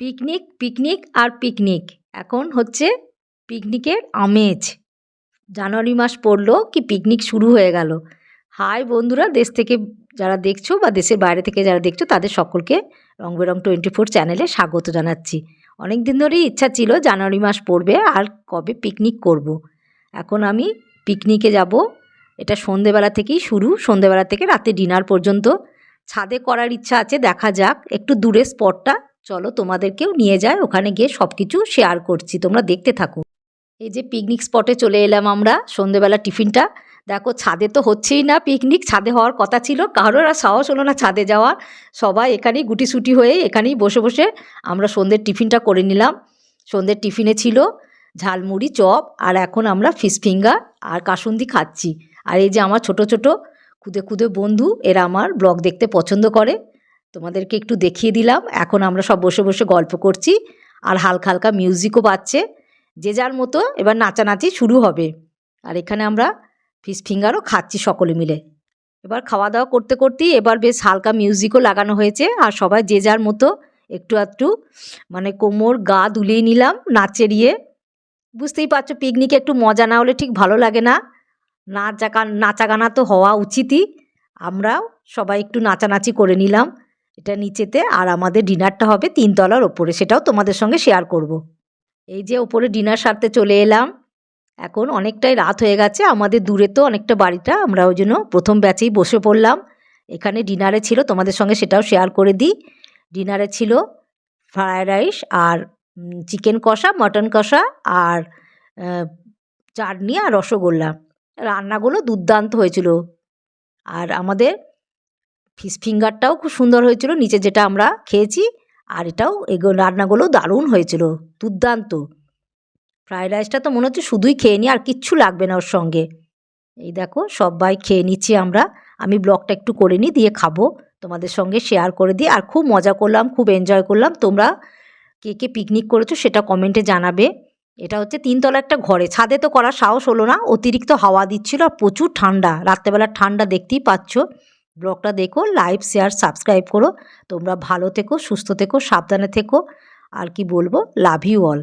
Picnic picnic আর picnic. এখন হচ্ছে পিকনিকের আমেজ। জানুয়ারি মাস পড়ল কি পিকনিক শুরু হয়ে গেল। হাই বন্ধুরা, দেশ থেকে যারা দেখছ বা দেশের বাইরে থেকে যারা দেখছ, তাদের সকলকে রং বেরং টোয়েন্টি ফোর চ্যানেলে স্বাগত জানাচ্ছি। অনেক দিন ধরেই ইচ্ছা ছিল জানুয়ারি মাস পড়বে আর কবে পিকনিক করব। এখন আমি পিকনিকে যাব। এটা সন্ধেবেলা থেকেই শুরু। সন্ধেবেলা থেকে রাতে ডিনার পর্যন্ত। ছাদে করার ইচ্ছা আছে, দেখা যাক। একটু দূরে স্পটটা চলো তোমাদেরকেও নিয়ে যায় ওখানে গিয়ে সব কিছু শেয়ার করছি, তোমরা দেখতে থাকো। এই যে পিকনিক স্পটে চলে এলাম আমরা, সন্ধেবেলা টিফিনটা। দেখো ছাদে তো হচ্ছেই না পিকনিক ছাদে হওয়ার কথা ছিল, কারোর আর সাহস হলো না ছাদে যাওয়ার। সবাই এখানেই গুটিসুটি হয়ে এখানেই বসে বসে আমরা সন্ধ্যের টিফিনটা করে নিলাম। সন্ধ্যের টিফিনে ছিল ঝালমুড়ি, চপ, আর এখন আমরা ফিশ ফিঙ্গার আর কাসুন্দি খাচ্ছি। আর এই যে আমার ছোট ছোট, খুদে খুদে বন্ধু, এরা আমার ব্লগ দেখতে পছন্দ করে। তোমাদেরকে একটু দেখিয়ে দিলাম। এখন আমরা সব বসে বসে গল্প করছি আর হালকা হালকা মিউজিকও বাজছে। যে যার মতো এবার নাচানাচি শুরু হবে। আর এখানে আমরা ফিশ ফিঙ্গারও খাচ্ছি সকলে মিলে। এবার খাওয়া দাওয়া করতে করতেই এবার বেশ হালকা মিউজিকও লাগানো হয়েছে। আর সবাই যে যার মতো একটু একটু মানে কোমর গা দুলিয়ে নিলাম নাচের ইয়ে বুঝতেই পারছ পিকনিকে একটু মজা না হলে ঠিক ভালো লাগে না। নাচ নাচা গানা তো হওয়া উচিতই। আমরাও সবাই একটু নাচানাচি করে নিলাম। এটা নিচেতে আর আমাদের ডিনারটা হবে তিনতলার ওপরে, সেটাও তোমাদের সঙ্গে শেয়ার করব। এই যে ওপরে ডিনার সারতে চলে এলাম। এখন অনেকটাই রাত হয়ে গেছে, আমাদের দূরে তো অনেকটা বাড়িটা, আমরা ওই জন্য প্রথম ব্যাচেই বসে পড়লাম। এখানে ডিনারে ছিল, তোমাদের সঙ্গে সেটাও শেয়ার করে দিই। ডিনারে ছিল ফ্রায়েড রাইস আর চিকেন কষা মটন কষা আর চাটনি আর রসগোল্লা। রান্নাগুলো দুর্দান্ত হয়েছিল। আর আমাদের ফিশ ফিঙ্গারটাও খুব সুন্দর হয়েছিল। নিচে যেটা আমরা খেয়েছি, আর এটাও এগুলো রান্নাগুলো দারুণ হয়েছিল। দুর্দান্ত। ফ্রায়েড রাইসটা তো মনে হচ্ছে শুধুই খেয়ে নিই আর কিচ্ছু লাগবে না ওর সঙ্গে। এই দেখো, সবাই খেয়ে নিচ্ছি আমরা। আমি ব্লগটা একটু করে নিই দিয়ে খাব। তোমাদের সঙ্গে শেয়ার করে দিই। আর খুব মজা করলাম, খুব এনজয় করলাম। তোমরা কে কে পিকনিক করেছ সেটা কমেন্টে জানাবে। এটা হচ্ছে তিনতলা একটা ঘরে। ছাদে তো করার সাহস হলো না, অতিরিক্ত হাওয়া দিচ্ছিল আর প্রচুর ঠান্ডা। রাত্রেবেলা ঠান্ডা দেখতেই পাচ্ছ। ব্লগটা দেখো লাইভ শেয়ার, সাবস্ক্রাইব করো। তোমরা ভালো থেকো, সুস্থ থেকো, সাবধানে থেকো। আর কি বলব? Love you all.